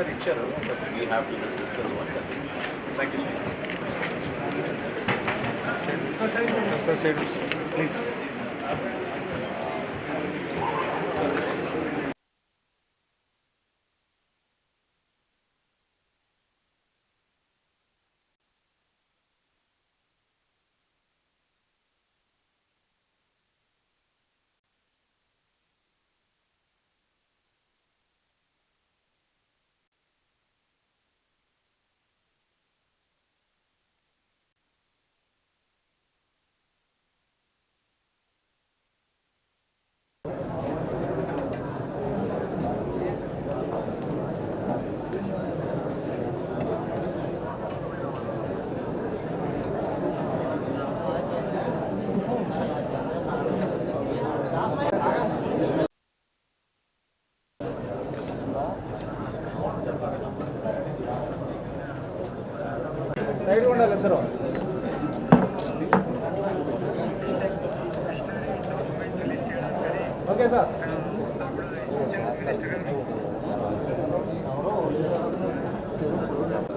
further richer, but we have to just discuss once again. Thank you, sir. Sir, sir, please.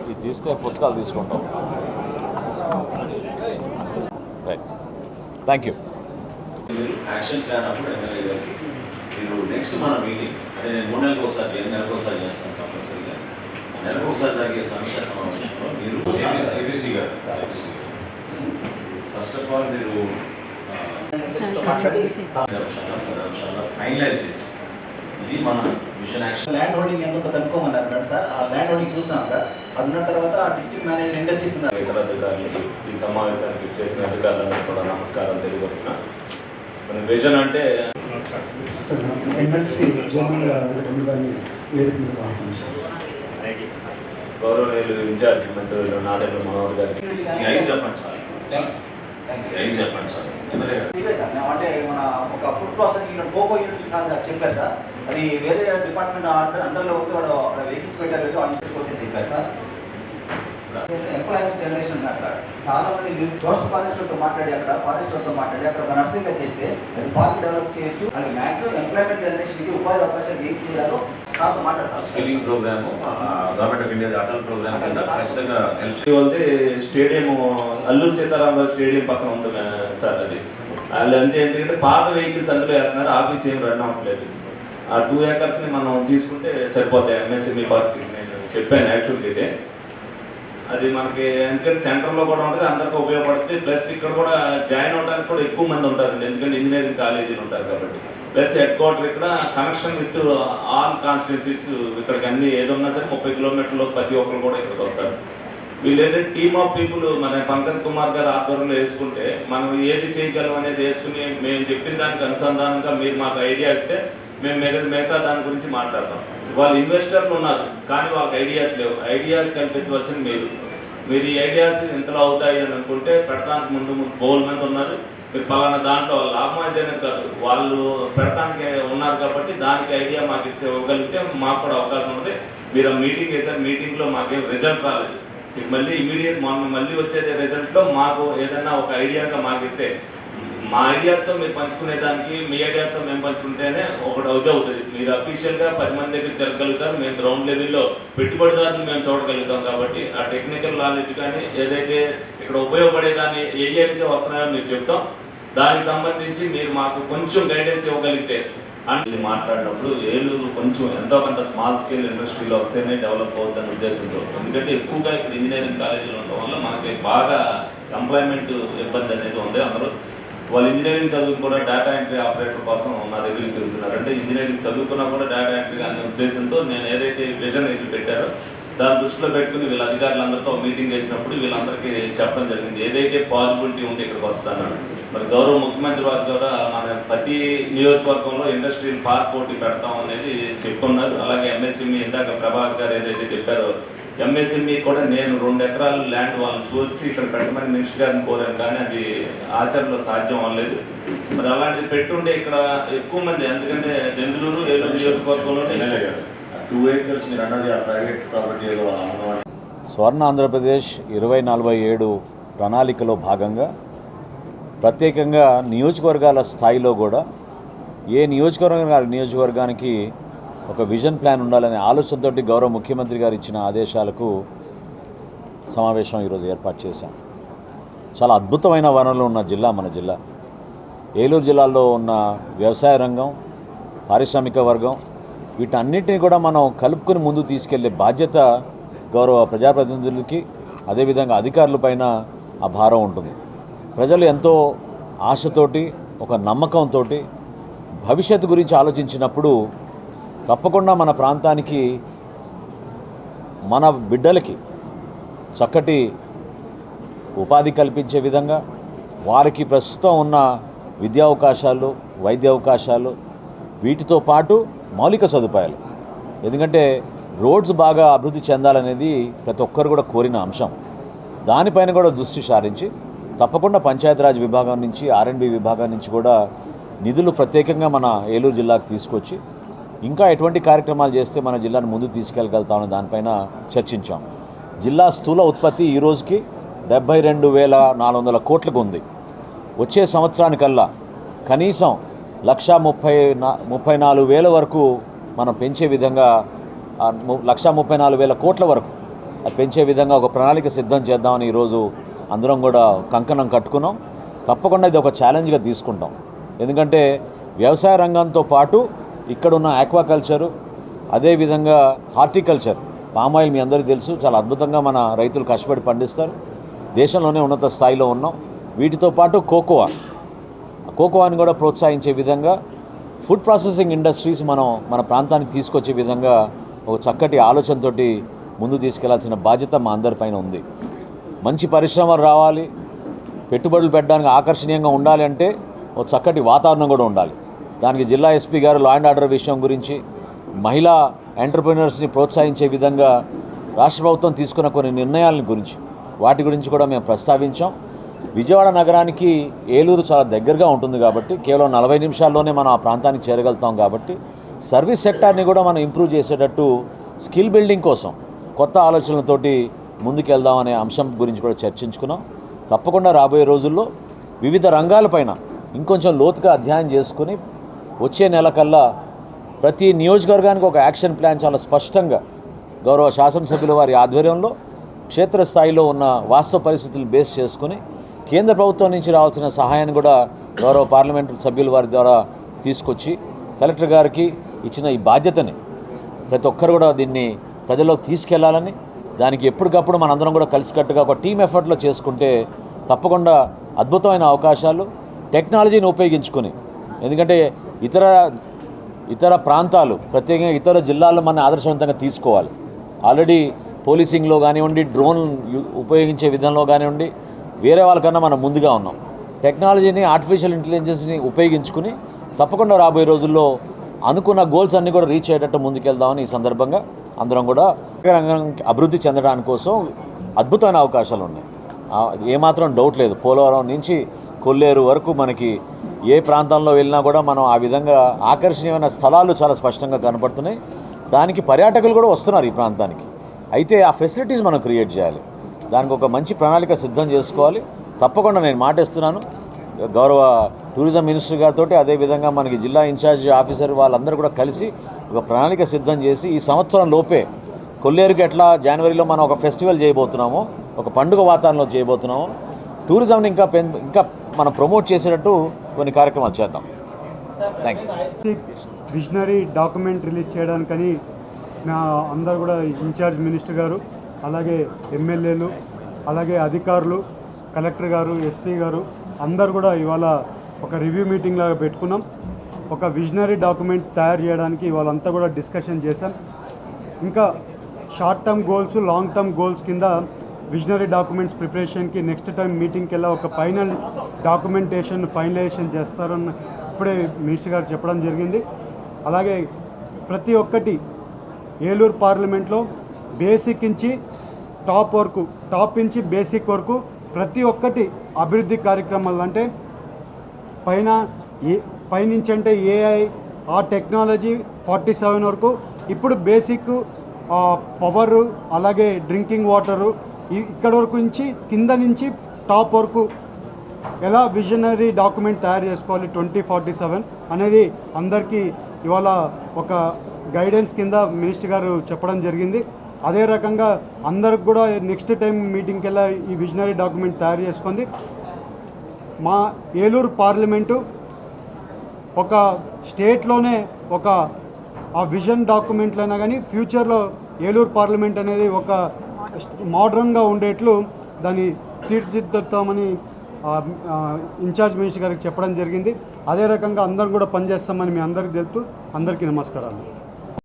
ఇది తీస్తే పుస్తకాలు తీసుకుంటాం. Right thank you మీరు action plan అప్పుడు MLA గారికి మీరు నెక్స్ట్ మన మీటింగ్ అంటే నేను మూడు నెలలకు ఒకసారి ఎన్ని నెలలకు ఒకసారి చేస్తాను కంపల్సరీగా నెలకు ఒకసారి జరిగే సమీక్షా సమావేశంలో మీరు ఏబీసీ గారు ఏబీసీ గారు. ఫస్ట్ ఆఫ్ ఆల్ మీరు ఫైనలైజ్ చేసి ఇది మన విజన్ యాక్షన్ ల్యాండ్ హోల్డింగ్ ఎంత కనుక్కోమన్నారు మేడం సార్. ఆ ల్యాండ్ హోల్డింగ్ చూస్తున్నాం సార్. అది ఉన్న తర్వాత ఆ డిస్ట్రిక్ట్ మేనేజర్ ఇండస్ట్రీస్ ఉన్నారు. ఇతర అధికారులకి ఈ సమావేశానికి చేసిన అధికారులందరూ కూడా నమస్కారం తెలియపరుచిన మన విజన్ అంటే ఎమ్మెల్సీ జగన్ వెంకటరమణ గారిని వేదిక మీద గౌరవనీయులు ఇన్ఛార్జి మంత్రులు నాదెండ్ల మనోహర్ గారికి. చెప్పండి సార్. చెప్పండి సార్. అంటే మన ఒక food processing unit cocoa unit sir చెప్పారు సార్. అది వేరే డిపార్ట్మెంట్ అండర్ అండర్లో ఉంది వాడు అక్కడ వెహికల్స్ పెట్టారు అని చెప్పారు సార్. ఎంప్లాయ్మెంట్ జనరేషన్ ఉన్నారు సార్. చాలా మంది కోస్ట్ ఫారెస్టర్తో మాట్లాడి అక్కడ ఫారెస్టర్తో మాట్లాడి అక్కడ ఒక నర్సింగ్గా చేస్తే అది పార్క్ డెవలప్ చేయొచ్చు. అది ఎంప్లాయ్మెంట్ జనరేషన్కి ఉపాధి అవకాశాలు ఏం చేయాలో skilling programme government of India Atal programme కింద ఖచ్చితంగా help stadium Alluri Sitaramaraju stadium పక్కన ఉంది సార్ అది వాళ్ళు అంతే ఎందుకంటే పాత వెహికల్స్ అందులో వేస్తున్నారు. ఆఫీస్ ఏం రన్ అవ్వట్లేదు ఆ టూ ఏకర్స్ని మనం తీసుకుంటే సరిపోతాయి. ఎంఎస్ఎంఈ పార్క్ నేను చెప్పాను యాక్చువల్గా అయితే. అది మనకి ఎందుకంటే సెంటర్లో కూడా ఉంటుంది. అందరికీ ఉపయోగపడుతుంది. ప్లస్ ఇక్కడ కూడా జాయిన్ అవడానికి కూడా ఎక్కువ మంది ఉంటారండి. ఎందుకంటే ఇంజనీరింగ్ కాలేజీలు ఉంటారు కాబట్టి. ప్లస్ హెడ్ క్వార్టర్ ఇక్కడ కనెక్షన్ విత్ ఆల్ కాన్స్టిట్యున్సీస్ ఇక్కడికి అన్ని ఏదున్నా సరే ముప్పై కిలోమీటర్లు ప్రతి ఒక్కరు కూడా ఇక్కడికి వస్తారు. వీళ్ళంటే టీమ్ ఆఫ్ పీపుల్ మన పంకజ్ కుమార్ గారు ఆధ్వర్యంలో వేసుకుంటే మనం ఏది చేయగలం అనేది వేసుకుని మేము చెప్పిన దానికి అనుసంధానంగా మీరు మాకు ఐడియా ఇస్తే మేము మిగతా మిగతా దాని గురించి మాట్లాడతాం. వాళ్ళు ఇన్వెస్టర్లు ఉన్నారు కానీ వాళ్ళకి ఐడియాస్ లేవు. ఐడియాస్ కల్పించవలసింది మీరు. మీరు ఈ ఐడియాస్ ఇంతలో అవుతాయి అని అనుకుంటే పెడతానికి ముందు బోల్ మంది ఉన్నారు. మీరు పలానా దాంట్లో లాభం అయితేనే కాదు. వాళ్ళు పెడతానికి ఉన్నారు కాబట్టి దానికి ఐడియా మాకు ఇచ్చే ఇవ్వగలిగితే మాకు కూడా అవకాశం ఉంది. మీరు ఆ మీటింగ్ వేసారు మీటింగ్లో మాకేం రిజల్ట్ రాలేదు. మీకు మళ్ళీ ఇమీడియట్ మనం మళ్ళీ వచ్చే రిజల్ట్లో మాకు ఏదైనా ఒక ఐడియాగా మాకు ఇస్తే మా ఐడియాస్తో మీరు పంచుకునే దానికి మీ ఐడియాస్తో మేము పంచుకుంటేనే ఒకటి అవుతే అవుతుంది. మీరు అఫీషియల్గా పది మంది దగ్గర తిరగలుగుతారు మేము గ్రౌండ్ లెవెల్లో పెట్టుబడిదారుని మేము చూడగలుగుతాం కాబట్టి ఆ టెక్నికల్ నాలెడ్జ్ కానీ ఏదైతే ఇక్కడ ఉపయోగపడే దాన్ని ఏ ఏదైతే వస్తున్నాయో మీరు చెప్తాం. దానికి సంబంధించి మీరు మాకు కొంచెం గైడెన్స్ ఇవ్వగలిగితే అంటే మాట్లాడినప్పుడు ఏలూరు కొంచెం ఎంతో కొంత స్మాల్ స్కేల్ ఇండస్ట్రీలో వస్తేనే డెవలప్ అవుతుందనే ఉద్దేశంతో. ఎందుకంటే ఎక్కువగా ఇక్కడ ఇంజనీరింగ్ కాలేజీలు ఉండడం వల్ల మనకి బాగా ఎంప్లాయ్మెంట్ ఇబ్బంది అనేది ఉంది. అందరూ వాళ్ళు ఇంజనీరింగ్ చదువుకు కూడా డేటా ఎంట్రీ ఆపరేటర్ కోసం నా దగ్గరికి తిరుగుతున్నారు. అంటే ఇంజనీరింగ్ చదువుకున్నా కూడా డేటా ఎంట్రీ అనే ఉద్దేశంతో నేను ఏదైతే విజన్ ఇది పెట్టారో దాన్ని దృష్టిలో పెట్టుకుని వీళ్ళ అధికారులందరితో మీటింగ్ వేసినప్పుడు వీళ్ళందరికీ చెప్పడం జరిగింది. ఏదైతే పాజిబిలిటీ ఉంటే ఇక్కడికి వస్తానన్నాడు. మరి గౌరవ ముఖ్యమంత్రి వారు కూడా మన ప్రతి నియోజకవర్గంలో ఇండస్ట్రియల్ పార్క్ ఒకటి పెడతాం అనేది చెప్పున్నారు అలాగే ఎంఎస్ఎంఈ ఇందాక ప్రభాకర్ గారు ఏదైతే చెప్పారో ఎంఎస్ఎంఈ కూడా నేను రెండు ఎకరాలు ల్యాండ్ వాళ్ళని చూసి ఇక్కడ పెట్టమని మినిస్టర్ గారిని కోరాను కానీ అది ఆచరణలో సాధ్యం అవ్వలేదు. మరి అలాంటిది పెట్టుంటే ఇక్కడ ఎక్కువ మంది ఎందుకంటే దెందులూరు ఏలూరు నియోజకవర్గంలోనే ఎమ్మెల్యే గారు టూ ఏకర్స్ మీరు అన్నది ఆ ప్రైవేట్ ప్రాపర్టీ ఏదో స్వర్ణ ఆంధ్రప్రదేశ్ ఇరవై నలభై ఏడు ప్రణాళికలో భాగంగా ప్రత్యేకంగా నియోజకవర్గాల స్థాయిలో కూడా ఏ నియోజకవర్గం నియోజకవర్గానికి ఒక విజన్ ప్లాన్ ఉండాలనే ఆలోచనతోటి గౌరవ ముఖ్యమంత్రి గారు ఇచ్చిన ఆదేశాలకు సమావేశం ఈరోజు ఏర్పాటు చేశాం. చాలా అద్భుతమైన వనరులు ఉన్న జిల్లా మన జిల్లా. ఏలూరు జిల్లాలో ఉన్న వ్యవసాయ రంగం పారిశ్రామిక వర్గం వీటన్నిటిని కూడా మనం కలుపుకొని ముందు తీసుకెళ్ళే బాధ్యత గౌరవ ప్రజాప్రతినిధులకి అదేవిధంగా అధికారుల పైన ఆ భారం ఉంటుంది. ప్రజలు ఎంతో ఆశతోటి ఒక నమ్మకంతో భవిష్యత్తు గురించి ఆలోచించినప్పుడు తప్పకుండా మన ప్రాంతానికి మన బిడ్డలకి చక్కటి ఉపాధి కల్పించే విధంగా వారికి ప్రస్తుతం ఉన్న విద్యా అవకాశాలు వైద్య అవకాశాలు వీటితో పాటు మౌలిక సదుపాయాలు. ఎందుకంటే రోడ్స్ బాగా అభివృద్ధి చెందాలనేది ప్రతి ఒక్కరు కూడా కోరిన అంశం. దానిపైన కూడా దృష్టి సారించి తప్పకుండా పంచాయతీరాజ్ విభాగం నుంచి ఆర్ఎండ్బి విభాగం నుంచి కూడా నిధులు ప్రత్యేకంగా మన ఏలూరు జిల్లాకు తీసుకొచ్చి ఇంకా ఎటువంటి కార్యక్రమాలు చేస్తే మన జిల్లాను ముందు తీసుకెళ్ళగలుగుతామని దానిపైన చర్చించాం. జిల్లా స్థూల ఉత్పత్తి ఈ రోజుకి డెబ్బై రెండు వేల నాలుగు వందల కోట్లకు ఉంది. వచ్చే సంవత్సరానికల్లా కనీసం లక్ష ముప్పై నా ముప్పై నాలుగు వేల వరకు మనం పెంచే విధంగా లక్ష ముప్పై నాలుగు వేల కోట్ల వరకు అది పెంచే విధంగా ఒక ప్రణాళిక సిద్ధం చేద్దామని ఈరోజు అందరం కూడా కంకణం కట్టుకున్నాం. తప్పకుండా ఇది ఒక ఛాలెంజ్గా తీసుకుంటాం. ఎందుకంటే వ్యవసాయ రంగంతో పాటు ఇక్కడున్న ఆక్వాకల్చరు అదేవిధంగా హార్టికల్చర్ పామాయిల్ మీ అందరికీ తెలుసు. చాలా అద్భుతంగా మన రైతులు కష్టపడి పండిస్తారు. దేశంలోనే ఉన్నత స్థాయిలో ఉన్నాం. వీటితో పాటు కోకోవా కోకోవాని కూడా ప్రోత్సహించే విధంగా ఫుడ్ ప్రాసెసింగ్ ఇండస్ట్రీస్ మనం మన ప్రాంతానికి తీసుకొచ్చే విధంగా ఒక చక్కటి ఆలోచనతోటి ముందు తీసుకెళ్ళాల్సిన బాధ్యత మా అందరిపైన ఉంది. మంచి పరిశ్రమలు రావాలి. పెట్టుబడులు పెట్టడానికి ఆకర్షణీయంగా ఉండాలి అంటే ఒక చక్కటి వాతావరణం కూడా ఉండాలి. దానికి జిల్లా ఎస్పీ గారు లా అండ్ ఆర్డర్ విషయం గురించి మహిళా ఎంటర్ప్రినర్స్ని ప్రోత్సహించే విధంగా రాష్ట్ర ప్రభుత్వం తీసుకున్న కొన్ని నిర్ణయాల గురించి వాటి గురించి కూడా మేము ప్రస్తావించాం. విజయవాడ నగరానికి ఏలూరు చాలా దగ్గరగా ఉంటుంది కాబట్టి కేవలం నలభై నిమిషాల్లోనే మనం ఆ ప్రాంతానికి చేరగలుగుతాం కాబట్టి సర్వీస్ సెక్టార్ని కూడా మనం ఇంప్రూవ్ చేసేటట్టు స్కిల్ బిల్డింగ్ కోసం కొత్త ఆలోచనలతోటి ముందుకెళ్దామనే అంశం గురించి కూడా చర్చించుకున్నాం. తప్పకుండా రాబోయే రోజుల్లో వివిధ రంగాలపైన ఇంకొంచెం లోతుగా అధ్యయనం చేసుకుని వచ్చే నెల కల్లా ప్రతి నియోజకవర్గానికి ఒక యాక్షన్ ప్లాన్ చాలా స్పష్టంగా గౌరవ శాసనసభ్యుల వారి ఆధ్వర్యంలో క్షేత్రస్థాయిలో ఉన్న వాస్తవ పరిస్థితులు బేస్ చేసుకుని కేంద్ర ప్రభుత్వం నుంచి రావాల్సిన సహాయాన్ని కూడా గౌరవ పార్లమెంటు సభ్యుల వారి ద్వారా తీసుకొచ్చి కలెక్టర్ గారికి ఇచ్చిన ఈ బాధ్యతని ప్రతి ఒక్కరు కూడా దీన్ని ప్రజల్లోకి తీసుకెళ్ళాలని దానికి ఎప్పటికప్పుడు మనందరం కూడా కలిసికట్టుగా ఒక టీమ్ ఎఫర్ట్లో చేసుకుంటే తప్పకుండా అద్భుతమైన అవకాశాలు టెక్నాలజీని ఉపయోగించుకొని. ఎందుకంటే ఇతర ఇతర ప్రాంతాలు ప్రత్యేకంగా ఇతర జిల్లాల్లో మన ఆదర్శవంతంగా తీసుకోవాలి. ఆల్రెడీ పోలీసింగ్లో కానివ్వండి డ్రోన్ ఉపయోగించే విధంలో కానివ్వండి వేరే వాళ్ళకన్నా మనం ముందుగా ఉన్నాం. టెక్నాలజీని ఆర్టిఫిషియల్ ఇంటెలిజెన్స్ని ఉపయోగించుకుని తప్పకుండా రాబోయే రోజుల్లో అనుకున్న గోల్స్ అన్నీ కూడా రీచ్ అయ్యేటట్టు ముందుకెళ్దామని ఈ సందర్భంగా అందరం కూడా రంగం అభివృద్ధి చెందడానికి కోసం అద్భుతమైన అవకాశాలు ఉన్నాయి. ఏమాత్రం డౌట్ లేదు. పోలవరం నుంచి కొల్లేరు వరకు మనకి ఏ ప్రాంతంలో వెళ్ళినా కూడా మనం ఆ విధంగా ఆకర్షణీయమైన స్థలాలు చాలా స్పష్టంగా కనపడుతున్నాయి. దానికి పర్యాటకులు కూడా వస్తున్నారు ఈ ప్రాంతానికి. అయితే ఆ ఫెసిలిటీస్ మనం క్రియేట్ చేయాలి. దానికి ఒక మంచి ప్రణాళిక సిద్ధం చేసుకోవాలి. తప్పకుండా నేను మాటిస్తున్నాను. గౌరవ టూరిజం మినిస్టర్ గారితో అదేవిధంగా మనకి జిల్లా ఇన్ఛార్జ్ ఆఫీసర్ వాళ్ళందరూ కూడా కలిసి ఒక ప్రణాళిక సిద్ధం చేసి ఈ సంవత్సరం లోపే కొల్లేరుకి ఎట్లా జనవరిలో మనం ఒక ఫెస్టివల్ చేయబోతున్నామో ఒక పండుగ వాతావరణంలో చేయబోతున్నాము టూరిజంని ఇంకా పెం ఇంకా మనం ప్రమోట్ చేసేటట్టు కొన్ని కార్యక్రమాలు చేద్దాం. Thank you visionary document release చేయడానికని నా అందరు కూడా ఇన్ఛార్జ్ మినిస్టర్ గారు అలాగే ఎమ్మెల్యేలు అలాగే అధికారులు కలెక్టర్ గారు ఎస్పీ గారు అందరు కూడా ఇవాళ ఒక రివ్యూ మీటింగ్ లాగా పెట్టుకున్నాం. ఒక విజనరీ డాక్యుమెంట్ తయారు చేయడానికి వాళ్ళంతా కూడా డిస్కషన్ చేశాం. ఇంకా short term goals long term goals కింద విజనరీ డాక్యుమెంట్స్ ప్రిపరేషన్కి నెక్స్ట్ టైం మీటింగ్కి వెళ్ళి ఒక ఫైనల్ డాక్యుమెంటేషన్ ఫైనలైజేషన్ చేస్తారని ఇప్పుడే మినిస్టర్ గారు చెప్పడం జరిగింది. అలాగే ప్రతి ఒక్కటి ఏలూరు పార్లమెంట్లో బేసిక్ నుంచి టాప్ వరకు టాప్ నుంచి బేసిక్ వరకు ప్రతి ఒక్కటి అభివృద్ధి కార్యక్రమాలు అంటే పైన ఏ పైనుంచి అంటే ఏఐ ఆ టెక్నాలజీ ఫార్టీ సెవెన్ వరకు ఇప్పుడు బేసిక్ పవర్ అలాగే డ్రింకింగ్ వాటరు ఇక్కడ వరకు నుంచి కింద నుంచి టాప్ వరకు ఎలా విజనరీ డాక్యుమెంట్ తయారు చేసుకోవాలి ట్వంటీ ఫార్టీ సెవెన్ అనేది అందరికీ ఇవాళ ఒక గైడెన్స్ కింద మినిస్టర్ గారు చెప్పడం జరిగింది. అదే రకంగా అందరికి కూడా నెక్స్ట్ టైం మీటింగ్కి వెళ్ళా ఈ విజనరీ డాక్యుమెంట్ తయారు చేసుకుంది. మా ఏలూరు పార్లమెంటు ఒక స్టేట్లోనే ఒక ఆ విజన్ డాక్యుమెంట్లైనా కానీ ఫ్యూచర్లో ఏలూరు పార్లమెంట్ అనేది ఒక మోడర్న్గా ఉండేట్లు దాన్ని తీర్చిదిద్దుతామని ఇన్ఛార్జ్ మినిస్టర్ గారికి చెప్పడం జరిగింది. అదే రకంగా అందరం కూడా పనిచేస్తామని మీ అందరికీ తెలుపుతూ అందరికీ నమస్కారాలు.